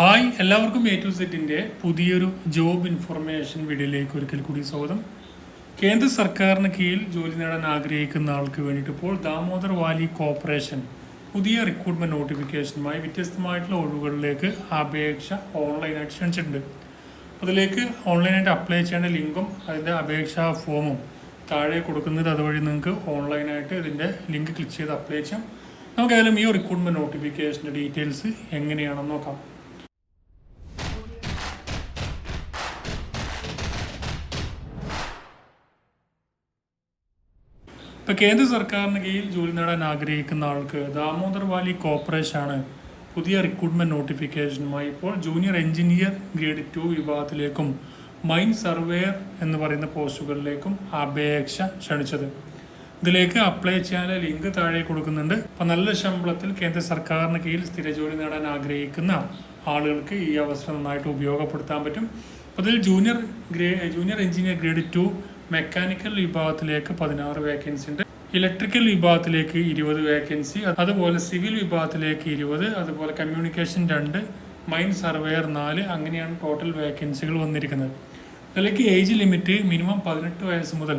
Hi എല്ലാവർക്കും A to സെറ്റിന്റെ പുതിയൊരു ജോബ് ഇൻഫർമേഷൻ വീഡിയോയിലേക്ക് ഒരിക്കൽ കൂടി സ്വാഗതം. കേന്ദ്ര സർക്കാരിന് കീഴിൽ ജോലി നേടാൻ ആഗ്രഹിക്കുന്ന ആൾക്ക് വേണ്ടിയിട്ട് ഇപ്പോൾ ദാമോദർ വാലി കോർപ്പറേഷൻ പുതിയ റിക്രൂട്ട്മെന്റ് നോട്ടിഫിക്കേഷനുമായി വ്യത്യസ്തമായിട്ടുള്ള ഒഴിവുകളിലേക്ക് അപേക്ഷ ഓൺലൈനായിട്ട് ക്ഷണിച്ചിട്ടുണ്ട്. അതിലേക്ക് ഓൺലൈനായിട്ട് അപ്ലൈ ചെയ്യേണ്ട ലിങ്കും അതിന്റെ അപേക്ഷാ ഫോമും താഴെ കൊടുക്കുന്നത് അതുവഴി നിങ്ങൾക്ക് ഓൺലൈനായിട്ട് ഇതിന്റെ ലിങ്ക് ക്ലിക്ക് ചെയ്ത് അപ്ലൈ ചെയ്യാം. നമുക്ക് ഏതായാലും ഈ റിക്രൂട്ട്മെന്റ് നോട്ടിഫിക്കേഷന്റെ ഡീറ്റെയിൽസ് എങ്ങനെയാണെന്ന് നോക്കാം. ഇപ്പൊ കേന്ദ്ര സർക്കാരിന് കീഴിൽ ജോലി നേടാൻ ആഗ്രഹിക്കുന്ന ആൾക്ക് ദാമോദർ വാലി കോർപ്പറേഷൻ ആണ് പുതിയ റിക്രൂട്ട്മെന്റ് നോട്ടിഫിക്കേഷനുമായി. ഇപ്പോൾ ജൂനിയർ എഞ്ചിനീയർ ഗ്രേഡ് ടു വിഭാഗത്തിലേക്കും മൈൻ സർവേയർ എന്ന് പറയുന്ന പോസ്റ്റുകളിലേക്കും അപേക്ഷ ക്ഷണിച്ചത്. ഇതിലേക്ക് അപ്ലൈ ചെയ്യാൻ ലിങ്ക് താഴെ കൊടുക്കുന്നുണ്ട്. അപ്പം നല്ല ശമ്പളത്തിൽ കേന്ദ്ര സർക്കാരിന് കീഴിൽ സ്ഥിര ജോലി നേടാൻ ആഗ്രഹിക്കുന്ന ആളുകൾക്ക് ഈ അവസരം നന്നായിട്ട് ഉപയോഗപ്പെടുത്താൻ പറ്റും. അപ്പോൾ ഇതിൽ junior grey junior engineer grade two mechanical വിഭാഗത്തിലേക്ക് പതിനാറ് വേക്കൻസി ഉണ്ട്. ഇലക്ട്രിക്കൽ വിഭാഗത്തിലേക്ക് ഇരുപത് വേക്കൻസി അതുപോലെ സിവിൽ വിഭാഗത്തിലേക്ക് ഇരുപത് അതുപോലെ കമ്മ്യൂണിക്കേഷൻ രണ്ട് മൈൻ സർവേയർ നാല് അങ്ങനെയാണ് ടോട്ടൽ വേക്കൻസികൾ വന്നിരിക്കുന്നത്. ഇതിലേക്ക് ഏജ് ലിമിറ്റ് മിനിമം പതിനെട്ട് വയസ്സ് മുതൽ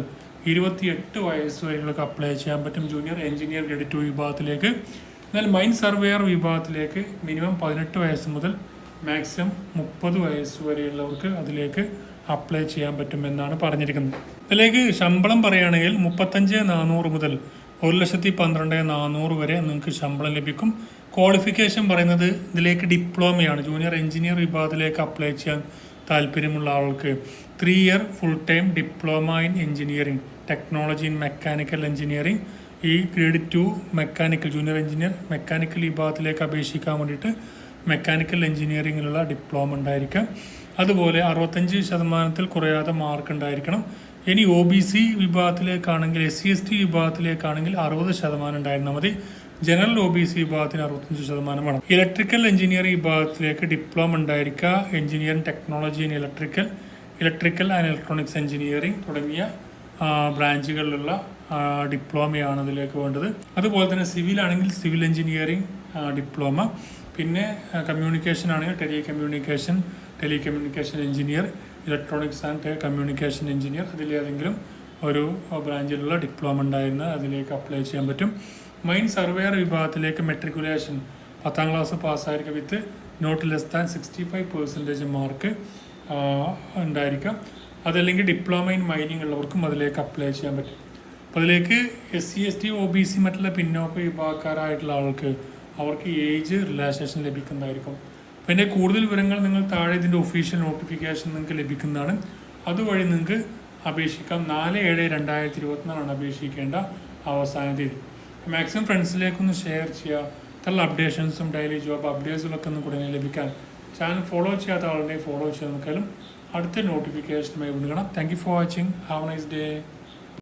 ഇരുപത്തിയെട്ട് വയസ്സ് വരെയുള്ളൊക്കെ അപ്ലൈ ചെയ്യാൻ പറ്റും. ജൂനിയർ എഞ്ചിനീയർ ഗ്രേഡ് ടു വിഭാഗത്തിലേക്ക്. എന്നാൽ മൈൻ സർവേയർ വിഭാഗത്തിലേക്ക് മിനിമം പതിനെട്ട് വയസ്സ് മുതൽ മാക്സിമം മുപ്പത് വയസ്സ് വരെയുള്ളവർക്ക് അതിലേക്ക് അപ്ലൈ ചെയ്യാൻ പറ്റുമെന്നാണ് പറഞ്ഞിരിക്കുന്നത്. ഇതിലേക്ക് ശമ്പളം പറയുകയാണെങ്കിൽ മുപ്പത്തഞ്ച് നാനൂറ് മുതൽ ഒരു ലക്ഷത്തി പന്ത്രണ്ട് നാനൂറ് വരെ നിങ്ങൾക്ക് ശമ്പളം ലഭിക്കും. ക്വാളിഫിക്കേഷൻ പറയുന്നത് ഇതിലേക്ക് ഡിപ്ലോമയാണ്. ജൂനിയർ എഞ്ചിനീയർ വിഭാഗത്തിലേക്ക് അപ്ലൈ ചെയ്യാൻ താല്പര്യമുള്ള ആൾക്ക് three year full time diploma in engineering technology in mechanical engineering ഈ grade two mechanical junior engineer mechanical വിഭാഗത്തിലേക്ക് അപേക്ഷിക്കാൻ വേണ്ടിയിട്ട് മെക്കാനിക്കൽ എഞ്ചിനീയറിംഗിലുള്ള ഡിപ്ലോമ ഉണ്ടായിരിക്കാം. അതുപോലെ അറുപത്തഞ്ച് ശതമാനത്തിൽ കുറയാതെ മാർക്ക് ഉണ്ടായിരിക്കണം. ഇനി ഒ ബി സി വിഭാഗത്തിലേക്കാണെങ്കിൽ എസ് സി എസ് ടി വിഭാഗത്തിലേക്കാണെങ്കിൽ അറുപത് ശതമാനം ഉണ്ടായിരുന്നാൽ മതി. ജനറൽ ഒ ബി സി വിഭാഗത്തിന് അറുപത്തഞ്ച് ശതമാനം വേണം. ഇലക്ട്രിക്കൽ എഞ്ചിനീയറിംഗ് വിഭാഗത്തിലേക്ക് ഡിപ്ലോമ ഉണ്ടായിരിക്കുക. Engineering technology in electrical electrical and electronics engineering തുടങ്ങിയ ബ്രാഞ്ചുകളിലുള്ള ഡിപ്ലോമയാണ് അതിലേക്ക് വേണ്ടത്. അതുപോലെ തന്നെ സിവിൽ ആണെങ്കിൽ സിവിൽ എഞ്ചിനീയറിംഗ് ഡിപ്ലോമ പിന്നെ കമ്മ്യൂണിക്കേഷൻ ആണെങ്കിൽ telecommunication telecommunication engineer electronics and communication engineer അതിലേതെങ്കിലും ഒരു ബ്രാഞ്ചിലുള്ള ഡിപ്ലോമ ഉണ്ടായിരുന്ന അതിലേക്ക് അപ്ലൈ ചെയ്യാൻ പറ്റും. മെയിൻ സർവേയർ വിഭാഗത്തിലേക്ക് മെട്രിക്കുലേഷൻ പത്താം class പാസ്സായിരിക്കും with not less than sixty five percentage mark ഉണ്ടായിരിക്കാം. അതല്ലെങ്കിൽ ഡിപ്ലോമ ഇൻ മൈനിങ് ഉള്ളവർക്കും അതിലേക്ക് അപ്ലൈ ചെയ്യാൻ പറ്റും. അപ്പോൾ അതിലേക്ക് S C S T O B C മറ്റുള്ള പിന്നോക്ക വിഭാഗക്കാരായിട്ടുള്ള ആൾക്ക് അവർക്ക് ഏജ് റിലാക്സേഷൻ ലഭിക്കുന്നതായിരിക്കും. ഇതിന്റെ കൂടുതൽ വിവരങ്ങൾ നിങ്ങൾ താഴെ ഇതിന്റെ ഒഫീഷ്യൽ നോട്ടിഫിക്കേഷൻ നിങ്ങൾക്ക് ലഭിക്കുന്നതാണ്. അതുവഴി നിങ്ങൾക്ക് അപേക്ഷിക്കാം. നാല് ഏഴ് രണ്ടായിരത്തി ഇരുപത്തിനാലാണ് അപേക്ഷിക്കേണ്ട അവസാന തീയതി. മാക്സിമം ഫ്രണ്ട്സിലേക്കൊന്ന് ഷെയർ ചെയ്യുക ഇത്തരം അപ്ഡേഷൻസും ഡെയിലി ജോബ് അപ്ഡേറ്റ്സുകളൊക്കെ ഒന്ന് കൂടുതൽ ലഭിക്കാൻ ചാനൽ ഫോളോ ചെയ്യാത്ത ആളുടെ ഫോളോ ചെയ്ത് നോക്കിയാലും അടുത്ത നോട്ടിഫിക്കേഷനുമായി വിളിക്കണം കാണാം thank you for watching have nice day